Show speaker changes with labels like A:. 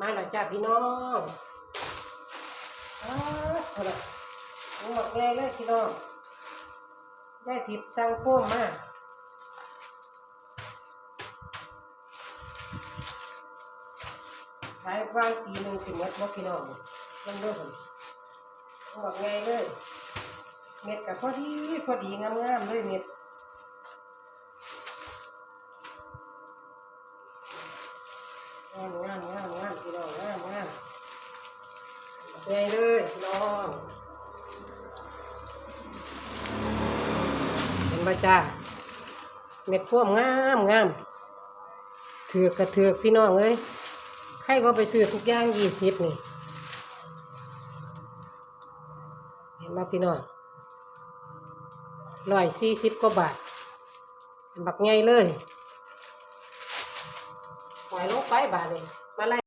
A: มาแล้วจ้าพี่น้องอ้าวเอาละหมดแง่เลยพี่น้องได้ทิพย์สั่งโค้งมากขายวันปีหนึ่งสิหมดบ่พี่น้องมันเด้อผมหมดแง่เลย เม็ดกับพอดีพอดีงามๆเลยเม็ดงามงามงามงามพี่น้องงามงาม ใหญ่เลยน้องเห็นบ่จ้าเม็ดพ่วมงามงามเถือกกระเถือกพี่น้องเอ้ยใครก็ไปซื้อทุกอย่างยี่สิบนี่ เห็นบ่พี่น้องร้อยสี่สิบกว่าบาทบักใหญ่เลยปล่อยลงไปบาทเลยมาไล่